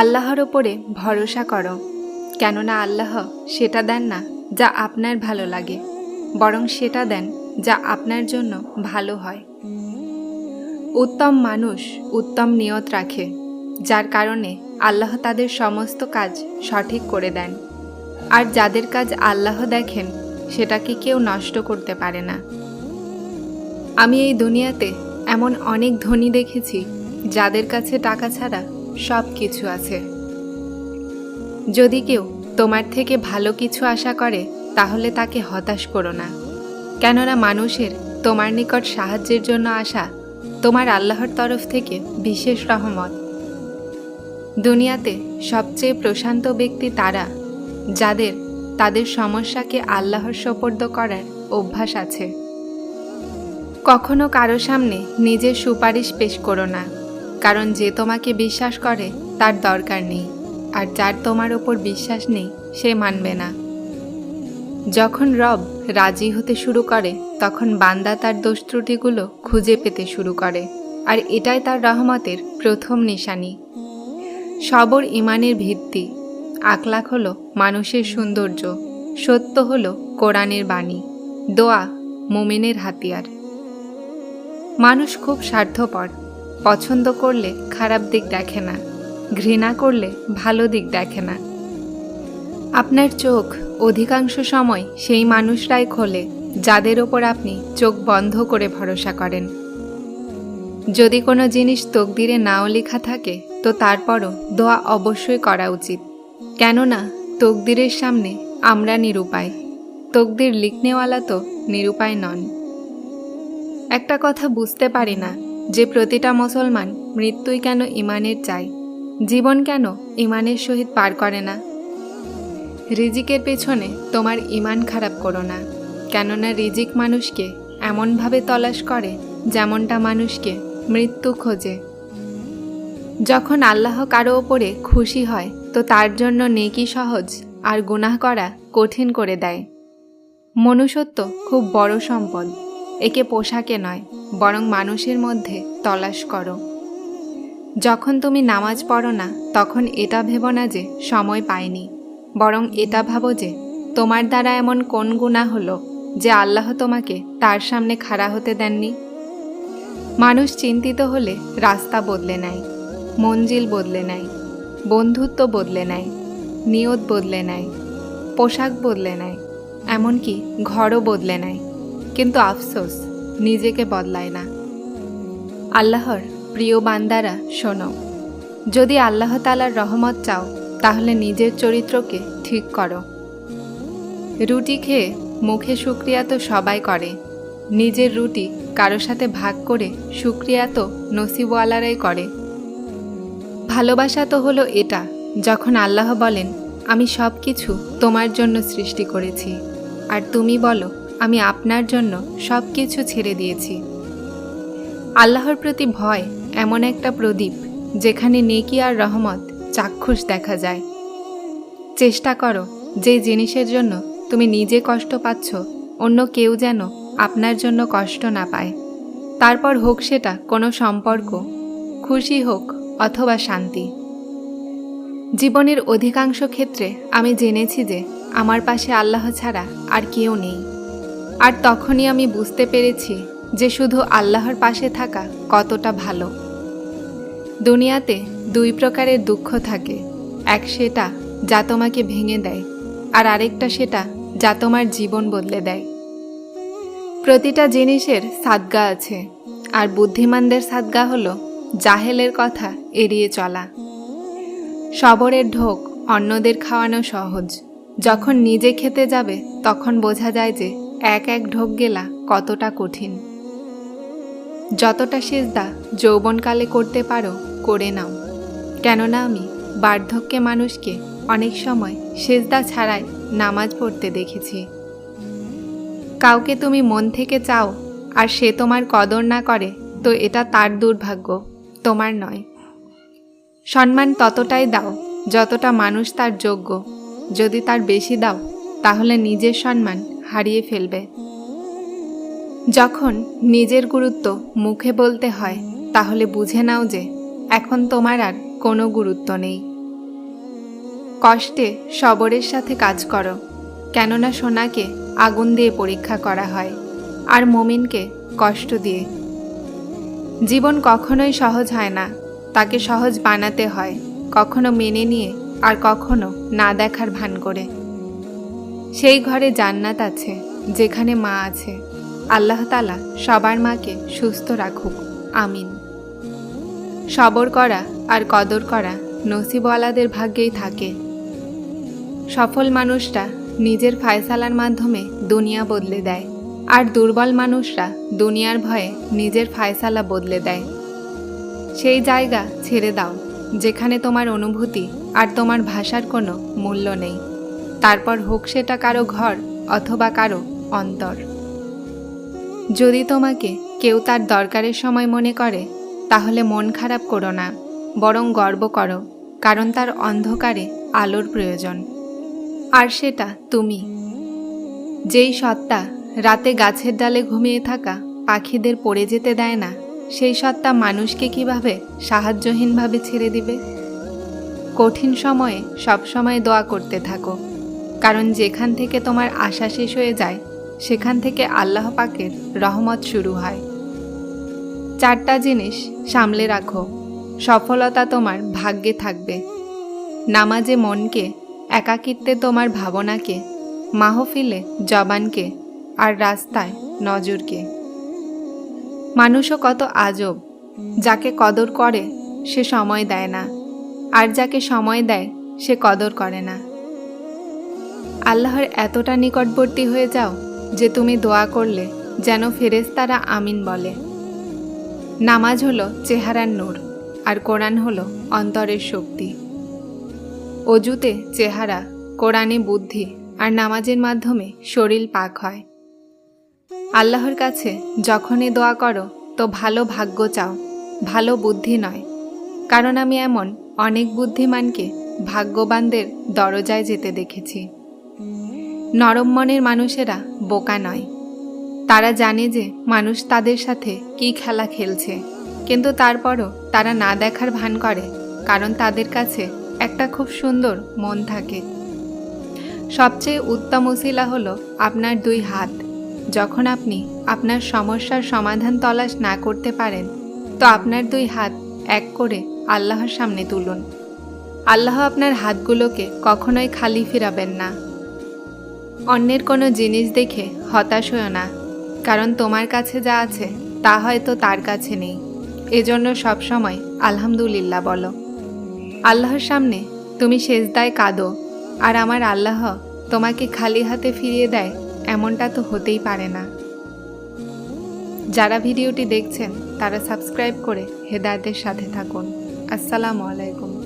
আল্লাহর ওপরে ভরসা করো, কেননা আল্লাহ সেটা দেন না যা আপনার ভালো লাগে, বরং সেটা দেন যা আপনার জন্য ভালো হয়। উত্তম মানুষ উত্তম নিয়ত রাখে, যার কারণে আল্লাহ তাদের সমস্ত কাজ সঠিক করে দেন। আর যাদের কাজ আল্লাহ দেখেন, সেটাকে কেউ নষ্ট করতে পারে না। আমি এই দুনিয়াতে এমন অনেক ধনী দেখেছি, যাদের কাছে টাকা ছাড়া সব কিছু আছে। যদি কেউ তোমার থেকে ভালো কিছু আশা করে, তাহলে তাকে হতাশ করো না। কেননা মানুষের তোমার নিকট সাহায্যের জন্য আসা তোমার আল্লাহর তরফ থেকে বিশেষ রহমত। দুনিয়াতে সবচেয়ে প্রশান্ত ব্যক্তি তারা, যাদের তাদের সমস্যাকে আল্লাহর সোপর্দ করার অভ্যাস আছে। কখনো কারও সামনে নিজের সুপারিশ পেশ করো না। কারণ যে তোমাকে বিশ্বাস করে, তার দরকার নেই। আর যার তোমার ওপর বিশ্বাস নেই, সে মানবে না। যখন রব রাজি হতে শুরু করে, তখন বান্দা তার দোষ ত্রুটিগুলো খুঁজে পেতে শুরু করে। আর এটাই তার রহমতের প্রথম নিশানি। সবর ইমানের ভিত্তি। আকলাক হলো মানুষের সৌন্দর্য। সত্য হলো কোরআনের বাণী। দোয়া মোমেনের হাতিয়ার। মানুষ খুব স্বার্থপর। পছন্দ করলে খারাপ দিক দেখে না, ঘৃণা করলে ভালো দিক দেখে না। আপনার চোখ অধিকাংশ সময় সেই মানুষরাই খোলে, যাদের ওপর আপনি চোখ বন্ধ করে ভরসা করেন। যদি কোনো জিনিস তকদিরে নাও লেখা থাকে, তো তারপরও দোয়া অবশ্যই করা উচিত। কেননা, তকদিরের সামনে আমরা নিরুপায়। তকদির লিখনেওয়ালা তো নিরুপায় নন। একটা কথা বুঝতে পারি না যে প্রতিটা মুসলমান মৃত্যুই কেন ইমানের চাই? জীবন কেন ইমানের সহিত পার করে না? রিজিকের পেছনে তোমার ইমান খারাপ করো না। কেননা রিজিক মানুষকে এমনভাবে তলাশ করে যেমনটা মানুষকে মৃত্যু খোঁজে। যখন আল্লাহ কারও ওপরে খুশি হয়, তো তার জন্য নেকি সহজ আর গুনাহ করা কঠিন করে দেয়। মনুষ্যত্ব খুব বড় সম্পদ। একে পোশাকে নয়, বরং মানুষের মধ্যে তলাশ করো। যখন তুমি নামাজ পড়ো না, তখন এটা ভেবো না যে সময় পাইনি, বরং এটা ভাবো যে তোমার দ্বারা এমন কোন গুণা হলো যে আল্লাহ তোমাকে তার সামনে খাড়া হতে দেননি? মানুষ চিন্তিত হলে রাস্তা বদলে নেয়, মঞ্জিল বদলে নেয়, বন্ধুত্ব বদলে নেয়, নিয়ত বদলে নেয়, পোশাক বদলে নেয়, এমনকি ঘরও বদলে নেয়। কিন্তু আফসোস, নিজেকে বদলায় না। আল্লাহর প্রিয় বান্দারা, শোনো। যদি আল্লাহ তালার রহমত চাও, তাহলে নিজের চরিত্রকে ঠিক করো। রুটি খেয়ে মুখে শুক্রিয়া তো সবাই করে। নিজের রুটি কারও সাথে ভাগ করে শুক্রিয়া তো নসিবওয়ালারাই করে। ভালোবাসা তো হলো এটা, যখন আল্লাহ বলেন, আমি সব কিছু তোমার জন্য সৃষ্টি করেছি। আর তুমি বলো আমি আপনার জন্য সব কিছু ছেড়ে দিয়েছি। আল্লাহর প্রতি ভয় এমন একটা প্রদীপ যেখানে নেকি আর রহমত চাক্ষুষ দেখা যায়। চেষ্টা করো যে জিনিসের জন্য তুমি নিজে কষ্ট পাচ্ছ, অন্য কেউ যেন আপনার জন্য কষ্ট না পায়। তারপর হোক সেটা কোনো সম্পর্ক, খুশি হোক অথবা শান্তি। জীবনের অধিকাংশ ক্ষেত্রে আমি জেনেছি যে আমার পাশে আল্লাহ ছাড়া আর কেউ নেই। আর তখনই আমি বুঝতে পেরেছি যে শুধু আল্লাহর পাশে থাকা কতটা ভালো। দুনিয়াতে দুই প্রকারের দুঃখ থাকে। এক সেটা যা তোমাকে ভেঙে দেয় আর আরেকটা সেটা যা তোমার জীবন বদলে দেয়। প্রতিটা জিনিসের সাদগা আছে আর বুদ্ধিমানদের সাদগা হলো জাহেলের কথা এড়িয়ে চলা। সবরের ঢোক অন্যদের খাওয়ানো সহজ। যখন নিজে খেতে যাবে তখন বোঝা যায় যে এক এক ঢোক গেলা কতটা কঠিন। যতটা সেজদা যৌবনকালে করতে পারো, করে নাও। কেননা আমি বার্ধক্যে মানুষকে অনেক সময় সেজদা ছাড়াই নামাজ পড়তে দেখেছি। কাউকে তুমি মন থেকে চাও আর সে তোমার কদর না করে, তো এটা তার দুর্ভাগ্য, তোমার নয়। সম্মান ততটাই দাও যতটা মানুষ তার যোগ্য। যদি তার বেশি দাও, তাহলে নিজের সম্মান হারিয়ে ফেলবে। যখন নিজের গুরুত্ব মুখে বলতে হয়, তাহলে বুঝে নাও যে এখন তোমার আর কোনো গুরুত্ব নেই। কষ্টে সবরের সাথে কাজ করো, কেননা সোনাকে আগুন দিয়ে পরীক্ষা করা হয় আর মমিনকে কষ্ট দিয়ে। জীবন কখনোই সহজ হয় না, তাকে সহজ বানাতে হয়, কখনো মেনে নিয়ে আর কখনো না দেখার ভান করে। সেই ঘরে জান্নাত আছে, যেখানে মা আছে। আল্লাহ তালা সবার মাকে সুস্থ রাখুক। আমিন। সবর করা আর কদর করা নসিবওয়ালাদের ভাগ্যেই থাকে। সফল মানুষরা নিজের ফায়সালার মাধ্যমে দুনিয়া বদলে দেয়, আর দুর্বল মানুষরা দুনিয়ার ভয়ে নিজের ফায়সালা বদলে দেয়। সেই জায়গা ছেড়ে দাও, যেখানে তোমার অনুভূতি আর তোমার ভাষার কোনো মূল্য নেই। তারপর হোক সেটা কারও ঘর অথবা কারও অন্তর। যদি তোমাকে কেউ তার দরকারের সময় মনে করে, তাহলে মন খারাপ করো না, বরং গর্ব করো, কারণ তার অন্ধকারে আলোর প্রয়োজন। আর সেটা তুমি। যেই সত্তা রাতে গাছের ডালে ঘুমিয়ে থাকা পাখিদের পড়ে যেতে দেয় না, সেই সত্তা মানুষকে কীভাবে সাহায্যহীনভাবে ছেড়ে দিবে? কঠিন সময়ে সবসময় দোয়া করতে থাকো। কারণ যেখান থেকে তোমার আশা শেষ হয়ে যায়, সেখান থেকে আল্লাহ পাকের রহমত শুরু হয়। চারটা জিনিস সামলে রাখো। সফলতা তোমার ভাগ্যে থাকবে। নামাজে মনকে, একাকিত্বে তোমার ভাবনাকে, মাহফিলে জবানকে আর রাস্তায় নজরকে। মানুষও কত আজব, যাকে কদর করে সে সময় দেয় না, আর যাকে সময় দেয় সে কদর করে না। আল্লাহর এতটা নিকটবর্তী হয়ে যাও যে তুমি দোয়া করলে, যেন ফেরেশতারা আমিন বলে। নামাজ হলো চেহারার নূর, আর কোরআন হলো অন্তরের শক্তি। অজুতে চেহারা, কোরআনে বুদ্ধি, আর নামাজের মাধ্যমে শরীর পাক হয়। আল্লাহর কাছে যখনই দোয়া করো, তো ভালো ভাগ্য চাও, ভালো বুদ্ধি নয়। কারণ আমি এমন অনেক বুদ্ধিমানকে ভাগ্যবানদের দরজায় যেতে দেখেছি। নরম মনের মানুষেরা বোকা নয়। তারা জানে যে মানুষ তাদের সাথে কি খেলা খেলছে। কিন্তু তারপরও তারা না দেখার ভান করে, কারণ তাদের কাছে একটা খুব সুন্দর মন থাকে। সবচেয়ে উত্তম উশিলা হলো আপনার দুই হাত। যখন আপনি আপনার সমস্যার সমাধান তলাশ না করতে পারেন, তো আপনার দুই হাত এক করে আল্লাহর সামনে তুলুন। আল্লাহ আপনার হাতগুলোকে কখনোই খালি ফিরাবেন না। অন্যের কোনো জিনিস দেখে হতাশ হও না। কারণ তোমার কাছে যা আছে, তা হয়তো তার কাছে নেই। এজন্য সবসময় আলহামদুলিল্লাহ বলো। আল্লাহর সামনে তুমি সেজদায় কাঁদো, আর আমার আল্লাহ তোমাকে খালি হাতে ফিরিয়ে দেয়, এমনটা তো হতেই পারে না। যারা ভিডিওটি দেখছেন, তারা সাবস্ক্রাইব করে হেদায়তের সাথে থাকুন। আসসালামু আলাইকুম।